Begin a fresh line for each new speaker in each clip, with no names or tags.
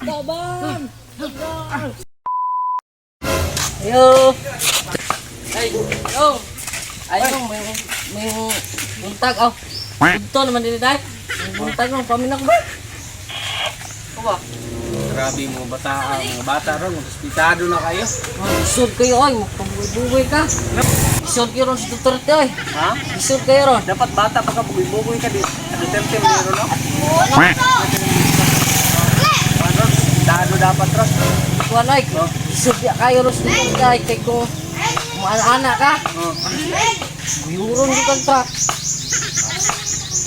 Taban! Ayo! Ay, ayo! Ayo, may, may buntag, oh. Ito naman din. May buntag ng paminak ba? Ano ba?
Grabe mga bata, ah, mga bata ron, hospitado na kayo.
Oh, isod kayo, ay. Magpabuhay ka. Isod kayo ron sa Duterte, ay.
Ha?
Isod kayo ron.
Dapat bata pa ka, bugoy-bugoy ka di. Duterte mo yun, no? Ano, hospitado dapat ron.
Kuan ay, isod kayo ron sa Duterte, ay. Kaya kung maana ka,
Oh.
buyuron ko kang truck.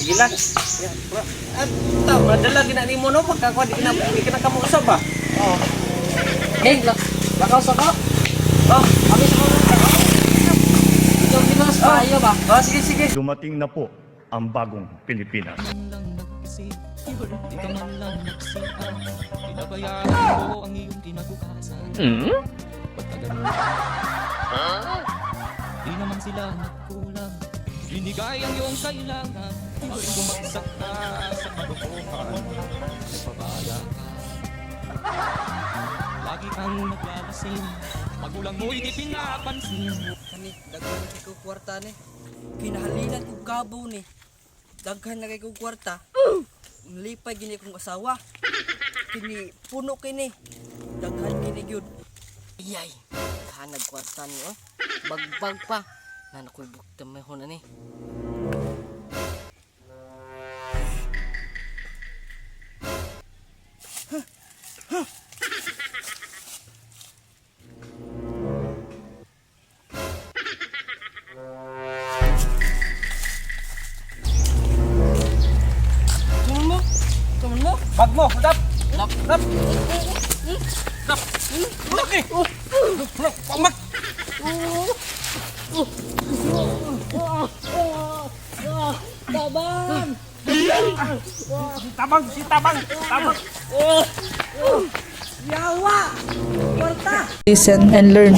Sige lang. At ito, madala ginani mo no, pagkakuha di ka na, di ka na kamuusap ba?
Oh. Hey, lak lakaw sa.
Oh,
Kami sa mga Ikaw ginas pa, ayo ba?
oh sige, sige.
Dumating na po ang bagong Pilipinas.
Di ka man lang nagsipa Pinabayaan ko ang iyong kinabukasan Ba't ka ganun? Di naman sila nagkulang Binigay ang iyong kailangan. Ay bumagsak ka sa kalukuhan Nagpabaya ka Lagi kang naglalasing. Magulang mo'y di pinapansin.
Kani daghan na kay ko kwarta ni. Kinahalinan ko gabaw ni. Daghan na kay ko kwarta. Lipay gini kong asawa. Kini puno kini. Daghan kini gyud.
Iyay. Hanag kwarta ni oh. Bagbag pa. Nana ko'y bukta may huna ni.
mo
Bag mo, dap. Dap, dap. Dap. Laki. Pamak.
Taban!
Tabang, si tabang, tabang.
listen and learn